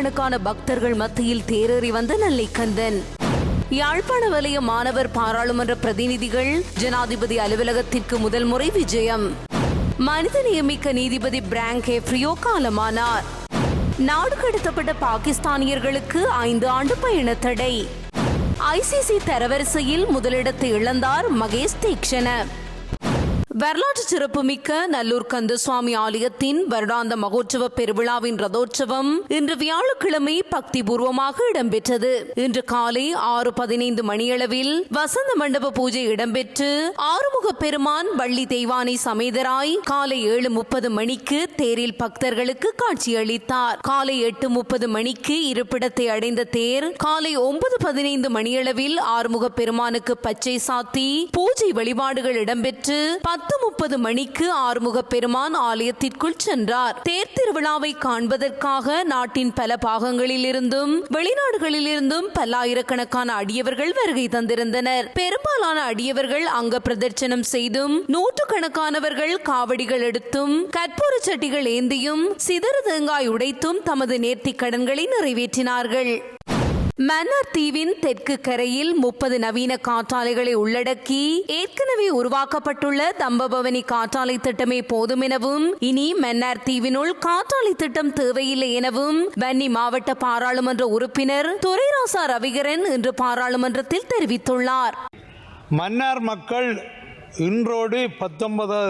ஆயிரக்கணக்கான பக்தர்கள் மத்தியில் தேரேறி வந்த நல்லைக்கந்தன். யாழ்ப்பாண வலய மாணவர் பாராளுமன்ற பிரதிநிதிகள் ஜனாதிபதி அலுவலகத்திற்கு முதல் முறை விஜயம். மனித நியமிக்க நீதிபதி பிராங்க் ஹெஃப்ரியோ காலமானார். நாடு கடத்தப்பட்ட பாகிஸ்தானியர்களுக்கு ஐந்து ஆண்டு பயண தடை ஐசிசி தரவரிசையில் முதலிடத்தை இழந்தார் மகேஷ் தீக்ஷண வரலாற்று சிறப்புமிக்க நல்லூர் கந்தசுவாமி ஆலயத்தின் வருடாந்த மகோற்சவ பெருவிழாவின் ரதோற்சவம் இன்று வியாழக்கிழமை பக்தி பூர்வமாக இடம்பெற்றது. இன்று காலை ஆறு பதினைந்து மணியளவில் வசந்த மண்டப பூஜை இடம்பெற்று ஆறுமுக பெருமான் வள்ளி தெய்வானை சமேதராய் காலை ஏழு முப்பது மணிக்கு தேரில் பக்தர்களுக்கு காட்சியளித்தார். காலை எட்டு முப்பது மணிக்கு இருப்பிடத்தை அடைந்த தேர் காலை ஒன்பது பதினைந்து மணியளவில் ஆறுமுக பெருமானுக்கு பச்சை சாத்தி பூஜை வழிபாடுகள் இடம்பெற்று பத்து முப்பது மணிக்கு ஆறுமுக பெருமான் ஆலயத்திற்குள் சென்றார். தேர் திருவிழாவை காண்பதற்காக நாட்டின் பல பாகங்களில் இருந்தும் வெளிநாடுகளில் இருந்தும் பல்லாயிரக்கணக்கான அடியவர்கள் வருகை தந்திருந்தனர். பெரும்பாலான அடியவர்கள் அங்க பிரதர்ச்சனம் செய்தும் நூற்றுக்கணக்கானவர்கள் காவடிகள் எடுத்தும் கற்பூர சட்டிகள் ஏந்தியும் சிதறு தேங்காய் உடைத்தும் தமது நேர்த்திக் கடன்களை நிறைவேற்றினார்கள். மன்னார் தீவின் தெற்கு கரையில் முப்பது நவீன காற்றாலைகளை உள்ளடக்கி ஏற்கனவே உருவாக்கப்பட்டுள்ள தம்பபவனி காற்றாலை திட்டமே போதும் எனவும் இனி மன்னார் தீவினுள் காற்றாலை திட்டம் தேவையில்லை எனவும் வன்னி மாவட்ட பாராளுமன்ற உறுப்பினர் துரைராசா ரவிகரன் இன்று பாராளுமன்றத்தில் தெரிவித்துள்ளார். மன்னார் மக்கள் இன்றோடு பத்தொன்பது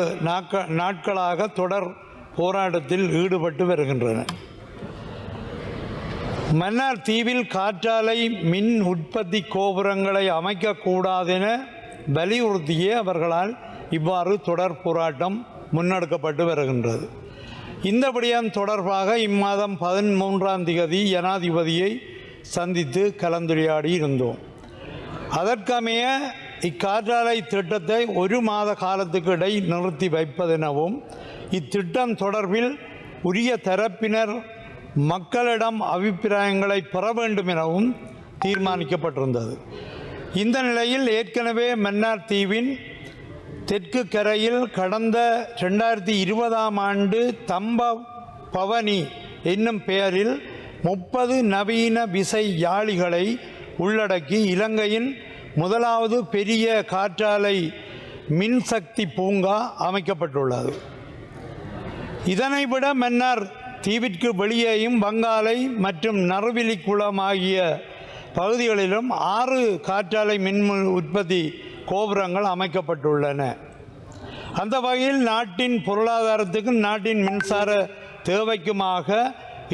நாட்களாக தொடர் போராட்டத்தில் ஈடுபட்டு வருகின்றனர். மன்னார் தீவில் காற்றாலை மின் உற்பத்தி கோபுரங்களை அமைக்கக்கூடாதென வலியுறுத்திய அவர்களால் இவ்வாறு தொடர் போராட்டம் முன்னெடுக்கப்பட்டு வருகின்றது. இந்த விடயம் தொடர்பாக இம்மாதம் பதிமூன்றாம் திகதி ஜனாதிபதியை சந்தித்து கலந்துரையாடி இருந்தோம். அதற்கமைய இக்காற்றாலை திட்டத்தை ஒரு மாத காலத்துக்கு இடை நிறுத்தி வைப்பதெனவும் இத்திட்டம் தொடர்பில் உரிய தரப்பினர் மக்களிடம் அபிப்பிராயங்களை பெற வேண்டும் எனவும் தீர்மானிக்கப்பட்டிருந்தது. இந்த நிலையில் ஏற்கனவே மன்னார் தீவின் தெற்கு கரையில் கடந்த ரெண்டாயிரத்தி இருபதாம் ஆண்டு தம்ப பவனி என்னும் பெயரில் முப்பது நவீன விசை யாழிகளை உள்ளடக்கி இலங்கையின் முதலாவது பெரிய காற்றாலை மின்சக்தி பூங்கா அமைக்கப்பட்டுள்ளது. இதனை விட மன்னர் தீவிற்கு வெளியேயும் வங்காலை மற்றும் நறுவிலி குளம் ஆகிய பகுதிகளிலும் ஆறு காற்றாலை மின் உற்பத்தி கோபுரங்கள் அமைக்கப்பட்டுள்ளன. அந்த வகையில் நாட்டின் பொருளாதாரத்துக்கும் நாட்டின் மின்சார தேவைக்குமாக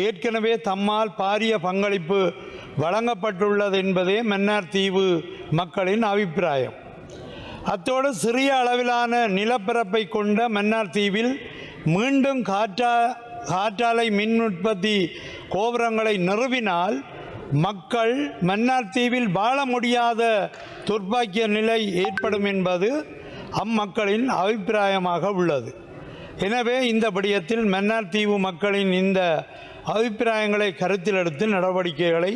ஏற்கனவே தம்மால் பாரிய பங்களிப்பு வழங்கப்பட்டுள்ளது என்பதே மன்னார் தீவு மக்களின் அபிப்பிராயம். அத்தோடு சிறிய அளவிலான நிலப்பரப்பை கொண்ட மன்னார் தீவில் மீண்டும் காற்றா காற்றாலை மின் உற்பத்தி கோபுரங்களை நிறுவினால் மக்கள் மன்னார் தீவில் வாழ முடியாத துர்ப்பாக்கிய நிலை ஏற்படும் என்பது அம்மக்களின் அபிப்பிராயமாக உள்ளது. எனவே இந்த விடயத்தில் மன்னார் தீவு மக்களின் இந்த அபிப்பிராயங்களை கருத்தில் எடுத்து நடவடிக்கைகளை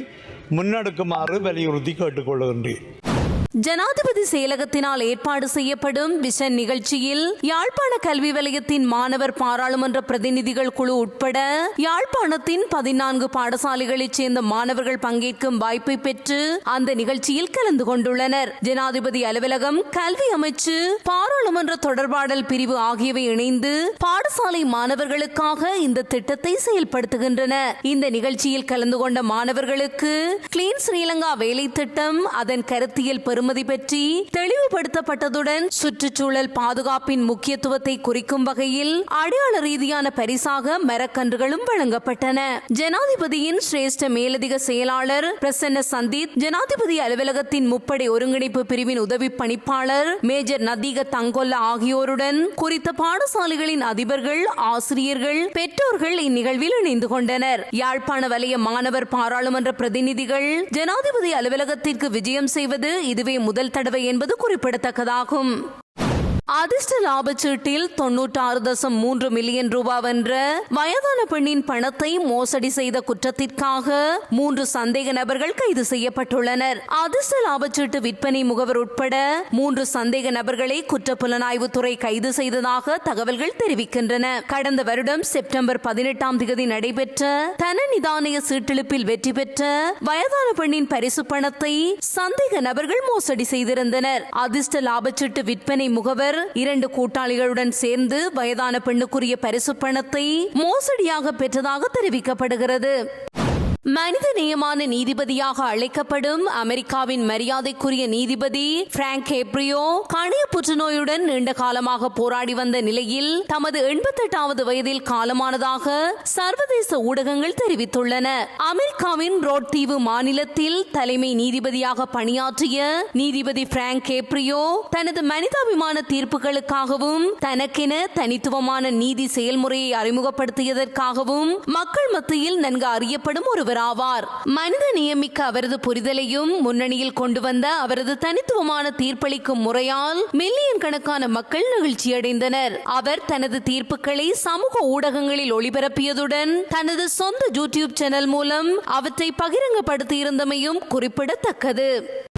முன்னெடுக்குமாறு வலியுறுத்தி கேட்டுக்கொள்கின்றேன். ஜனாதிபதி செயலகத்தினால் ஏற்பாடு செய்யப்படும் விஷன் நிகழ்ச்சியில் யாழ்ப்பாண கல்வி வலயத்தின் மாணவர் பாராளுமன்ற பிரதிநிதிகள் குழு உட்பட யாழ்ப்பாணத்தின் பதினான்கு பாடசாலைகளைச் சேர்ந்த மாணவர்கள் பங்கேற்கும் வாய்ப்பை பெற்று அந்த நிகழ்ச்சியில் கலந்து கொண்டுள்ளனர். ஜனாதிபதி அலுவலகம் கல்வி அமைச்சு பாராளுமன்ற தொடர்பாடல் பிரிவு ஆகியவை இணைந்து பாடசாலை மாணவர்களுக்காக இந்த திட்டத்தை செயல்படுத்துகின்றன. இந்த நிகழ்ச்சியில் கலந்து கொண்ட மாணவர்களுக்கு கிளீன் ஸ்ரீலங்கா வேலை திட்டம் அதன் கருத்தியல் பெறுமதி பற்றி தெளிவுபடுத்தப்பட்டதுடன் சுற்றுச்சூழல் பாதுகாப்பின் முக்கியத்துவத்தை குறிக்கும் வகையில் அடையாள ரீதியான பரிசாக மரக்கன்றுகளும் வழங்கப்பட்டன. ஜனாதிபதியின் சிரேஷ்ட மேலதிக செயலாளர் பிரசன்ன சந்தீத் ஜனாதிபதி அலுவலகத்தின் முப்படை ஒருங்கிணைப்பு பிரிவின் உதவி பணிப்பாளர் மேஜர் நதீக தங்கொல்ல ஆகியோருடன் குறித்த பாடசாலைகளின் அதிபர்கள் ஆசிரியர்கள் பெற்றோர்கள் இந்நிகழ்வில் இணைந்து கொண்டனர். யாழ்ப்பாண வலய மாணவர் பாராளுமன்ற பிரதிநிதிகள் ஜனாதிபதி அலுவலகத்திற்கு விஜயம் செய்வது இதுவே முதல் தடவை என்பது குறிப்பிடத்தக்கதாகும். அதிர்ஷ்ட லாபச்சீட்டில் தொன்னூற்றாறு தசம் மூன்று மில்லியன் ரூபாய் வென்ற வயதான பெண்ணின் பணத்தை மோசடி செய்த குற்றத்திற்காக மூன்று சந்தேக நபர்கள் கைது செய்யப்பட்டுள்ளனர். அதிர்ஷ்ட லாபச்சீட்டு விற்பனை முகவர் உட்பட மூன்று சந்தேக நபர்களை குற்றப்புலனாய்வுத்துறை கைது செய்ததாக தகவல்கள் தெரிவிக்கின்றன. கடந்த வருடம் செப்டம்பர் பதினெட்டாம் தேதி நடைபெற்ற தன நிதானிய சீட்டெழுப்பில் வெற்றி பெற்ற வயதான பெண்ணின் பரிசு பணத்தை சந்தேக நபர்கள் மோசடி செய்திருந்தனர். அதிர்ஷ்ட லாபச்சீட்டு விற்பனை முகவர் இரண்டு கூட்டாளிகளுடன் சேர்ந்து வயதான பெண்ணுக்குரிய பரிசு பணத்தை மோசடியாக பெற்றதாக தெரிவிக்கப்படுகிறது. மனித நேயமான நீதிபதியாக அழைக்கப்படும் அமெரிக்காவின் மரியாதைக்குரிய நீதிபதி பிராங்க் ஹேப்ரியோ கணிய புற்றுநோயுடன் நீண்ட காலமாக போராடி வந்த நிலையில் தமது எண்பத்தெட்டாவது வயதில் காலமானதாக சர்வதேச ஊடகங்கள் தெரிவித்துள்ளன. அமெரிக்காவின் ரோட் தீவு மாநிலத்தில் தலைமை நீதிபதியாக பணியாற்றிய நீதிபதி பிராங்க் கேப்ரியோ தனது மனிதாபிமான தீர்ப்புகளுக்காகவும் தனக்கென தனித்துவமான நீதி செயல்முறையை அறிமுகப்படுத்தியதற்காகவும் மக்கள் மத்தியில் நன்கு அறியப்படும் ஒரு ஆவார் மனித நியமிக்க அவரது புரிதலையும் முன்னணியில் கொண்டு வந்த அவரது தனித்துவமான தீர்ப்பளிக்கும் முறையால் மில்லியன் கணக்கான மக்கள் நெகிழ்ச்சியடைந்தனர். அவர் தனது தீர்ப்புகளை சமூக ஊடகங்களில் ஒளிபரப்பியதுடன் தனது சொந்த யூடியூப் சேனல் மூலம் அவற்றை பகிரங்கப்படுத்தியிருந்தமையும் குறிப்பிடத்தக்கது.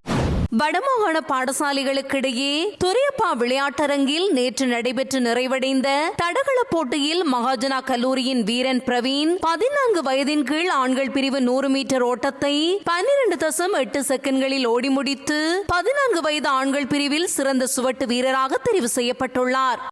வடமாகாண பாடசாலைகளுக்கிடையே துரியப்பா விளையாட்டரங்கில் நேற்று நடைபெற்று நிறைவடைந்த தடகள போட்டியில் மகாஜனா கல்லூரியின் வீரன் பிரவீன் பதினான்கு வயதின் கீழ் ஆண்கள் பிரிவு நூறு மீட்டர் ஓட்டத்தை பன்னிரண்டு தசம் எட்டு செகண்ட்களில் ஓடி முடித்து பதினான்கு வயது ஆண்கள் பிரிவில் சிறந்த சுவட்டு வீரராக தெரிவு செய்யப்பட்டுள்ளார்.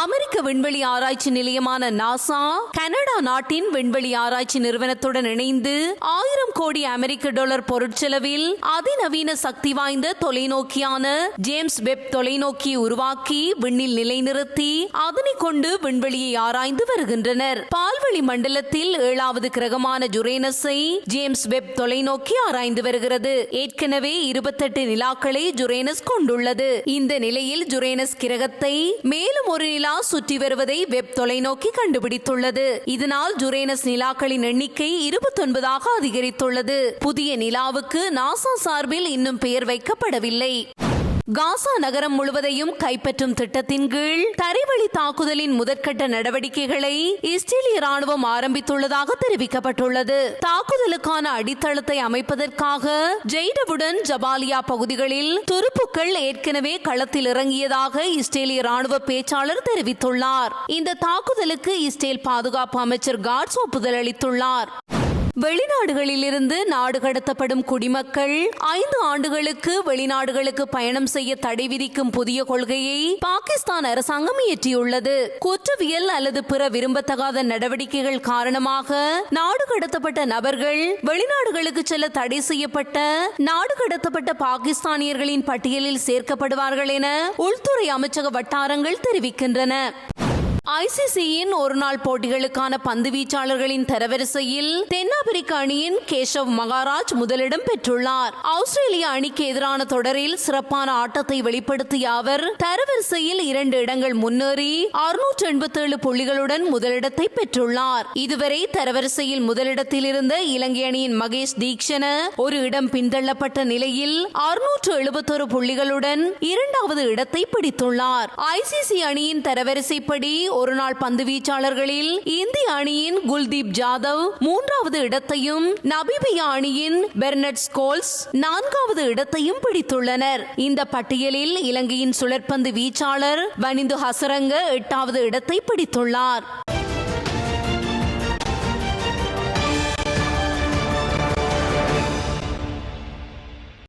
அமெரிக்க விண்வெளி ஆராய்ச்சி நிலையமான நாசா கனடா நாட்டின் விண்வெளி ஆராய்ச்சி நிறுவனத்துடன் இணைந்து ஆயிரம் கோடி அமெரிக்க டாலர் பொருட்செலவில் அதிநவீன சக்தி வாய்ந்த தொலைநோக்கியான ஜேம்ஸ் வெப் தொலைநோக்கி உருவாக்கி விண்ணில் நிலைநிறுத்தி அதனை கொண்டு விண்வெளியை ஆராய்ந்து வருகின்றனர். பால்வெளி மண்டலத்தில் ஏழாவது கிரகமான ஜுரேனஸை ஜேம்ஸ் வெப் தொலைநோக்கி ஆராய்ந்து வருகிறது. ஏற்கனவே இருபத்தெட்டு நிலாக்களை ஜுரேனஸ் கொண்டுள்ளது. இந்த நிலையில் ஜுரேனஸ் கிரகத்தை மேலும் ஒரு நிலா சுற்றி வருவதை வெப் தொலைநோக்கி கண்டுபிடித்துள்ளது. இதனால் ஜுரேனஸ் நிலாக்களின் எண்ணிக்கை இருபத்தொன்பதாக அதிகரித்துள்ளது. புதிய நிலாவுக்கு நாசா சார்பில் இன்னும் பெயர் வைக்கப்படவில்லை. காசா நகரம் முழுவதையும் கைப்பற்றும் திட்டத்தின் கீழ் தரைவழி தாக்குதலின் முதற்கட்ட நடவடிக்கைகளை இஸ்ரேலிய ராணுவம் ஆரம்பித்துள்ளதாக தெரிவிக்கப்பட்டுள்ளது. தாக்குதலுக்கான அடித்தளத்தை அமைப்பதற்காக ஜெய்டவுடன் ஜபாலியா பகுதிகளில் துருப்புக்கள் ஏற்கனவே களத்தில் இறங்கியதாக இஸ்ரேலிய ராணுவ பேச்சாளர் தெரிவித்துள்ளார். இந்த தாக்குதலுக்கு இஸ்ரேல் பாதுகாப்பு அமைச்சர் காட்ஸ் ஒப்புதல் அளித்துள்ளார் வெளிநாடுகளிலிருந்து நாடு கடத்தப்படும் குடிமக்கள் ஐந்து ஆண்டுகளுக்கு வெளிநாடுகளுக்கு பயணம் செய்ய தடை விதிக்கும் புதிய கொள்கையை பாகிஸ்தான் அரசாங்கம் இயற்றியுள்ளது. குற்றவியல் அல்லது பிற விரும்பத்தகாத நடவடிக்கைகள் காரணமாக நாடு கடத்தப்பட்ட நபர்கள் வெளிநாடுகளுக்கு செல்ல தடை செய்யப்பட்ட நாடு கடத்தப்பட்ட பாகிஸ்தானியர்களின் பட்டியலில் சேர்க்கப்படுவார்கள் என உள்துறை அமைச்சக வட்டாரங்கள் தெரிவிக்கின்றன. ஐசிசியின் ஒருநாள் போட்டிகளுக்கான பந்து வீச்சாளர்களின் தரவரிசையில் தென்னாப்பிரிக்க அணியின் கேஷவ் மகாராஜ் முதலிடம் பெற்றுள்ளார். ஆஸ்திரேலிய அணிக்கு எதிரான தொடரில் சிறப்பான ஆட்டத்தை வெளிப்படுத்திய அவர் தரவரிசையில் இரண்டு இடங்கள் முன்னேறி அறுநூற்று எண்பத்தி ஏழு புள்ளிகளுடன் முதலிடத்தை பெற்றுள்ளார். இதுவரை தரவரிசையில் முதலிடத்தில் இருந்த இலங்கை அணியின் மகேஷ் தீக்ஷண ஒரு இடம் பின்தள்ளப்பட்ட நிலையில் அறுநூற்று எழுபத்தொரு புள்ளிகளுடன் இரண்டாவது இடத்தை பிடித்துள்ளார். ஐசிசி அணியின் தரவரிசைப்படி ஒருநாள் பந்து வீச்சாளர்களில் இந்திய அணியின் குல்தீப் ஜாதவ் மூன்றாவது இடத்தையும் நபிபியா அணியின் பெர்னட் ஸ்கோல்ஸ் நான்காவது இடத்தையும் பிடித்துள்ளனர். இந்த பட்டியலில் இலங்கையின் சுழற்பந்து வீச்சாளர் வனிந்து ஹசரங்க எட்டாவது இடத்தை பிடித்துள்ளார்.